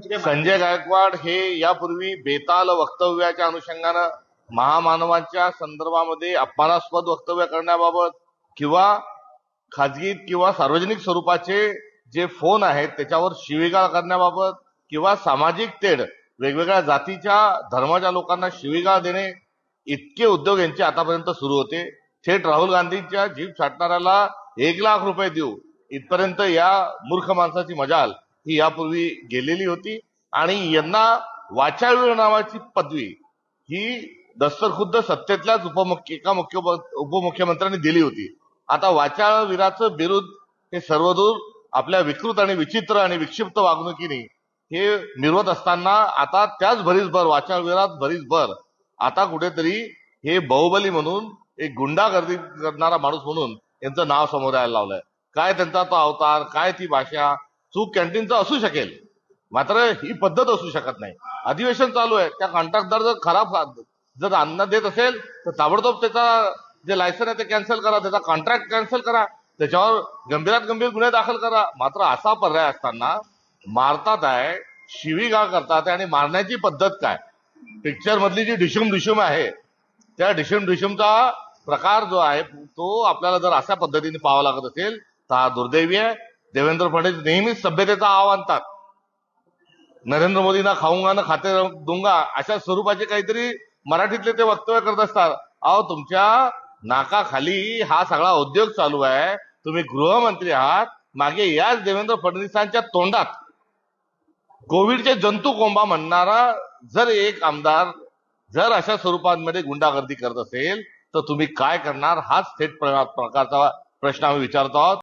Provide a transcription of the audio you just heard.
संजय गायकवाड हे यापूर्वी बेताल वक्तव्याच्या अनुषंगानं महामानवांच्या संदर्भामध्ये अपमानास्पद वक्तव्य करण्याबाबत किंवा खाजगी किंवा सार्वजनिक स्वरूपाचे जे फोन आहेत त्याच्यावर शिवीगाळ करण्याबाबत किंवा सामाजिक तेढ वेगवेगळ्या जातीच्या धर्माच्या लोकांना शिवीगाळ देणे इतके उद्योग यांचे आतापर्यंत सुरू होते. थेट राहुल गांधींच्या जीप छाटणाऱ्याला एक लाख रुपये देऊ इथपर्यंत या मूर्ख माणसाची मजाल. ही यापूर्वी गेलेली होती. आणि यांना वाचाळवीर नावाची पदवी ही दस्तरखुद्द सत्तेतल्याच उपमुख्य एका मुख्य उपमुख्यमंत्र्यांनी दिली होती. आता वाचाळवीराचं बिरुद हे सर्वदूर आपल्या विकृत आणि विचित्र आणि विक्षिप्त वागणुकीने हे मिरवत असताना आता त्याच भरीसभर वाचाळवीरात भरीसभर आता कुठेतरी हे बाहुबली म्हणून एक गुंडागर्दी करणारा माणूस म्हणून यांचं नाव समोर यायला लावलंय. काय त्यांचा तो अवतार काय ती भाषा चूक कॅन्टीनचं असू शकेल. मात्र ही पद्धत असू शकत नाही. अधिवेशन चालू आहे. त्या कॉन्ट्रॅक्टदार जर खराब जर अन्न देत असेल तर ताबडतोब त्याचा जे लायसन आहे ते कॅन्सल करा. त्याचा कॉन्ट्रॅक्ट कॅन्सल करा. त्याच्यावर गंभीरात गंभीर गुन्हे दाखल करा. मात्र असा पर्याय असताना मारतात आहे शिवीगाळ करतात आहे आणि मारण्याची पद्धत काय? पिक्चर मधली जी डिशुम डिशुम आहे त्या डिशुम डिशुमचा प्रकार जो आहे तो आपल्याला जर अशा पद्धतीने पाहावा लागत असेल तर हा दुर्दैवी आहे. देवेंद्र फडणवीस नेहमीच सभ्यतेचा आव आणतात. नरेंद्र मोदींना खाऊंगा ना खाते दुंगा अशा स्वरूपाचे काहीतरी मराठीतले ते वक्तव्य करत असतात. अहो तुमच्या नाकाखाली हा सगळा उद्योग चालू आहे. तुम्ही गृहमंत्री आहात. मागे याच देवेंद्र फडणवीसांच्या तोंडात कोविडचे जंतू कोंबा म्हणणारा जर एक आमदार जर अशा स्वरूपांमध्ये गुंडागर्दी करत असेल तर तुम्ही काय करणार? हाच थेट प्र- प्रकारचा प्रश्न आम्ही विचारतो आहोत.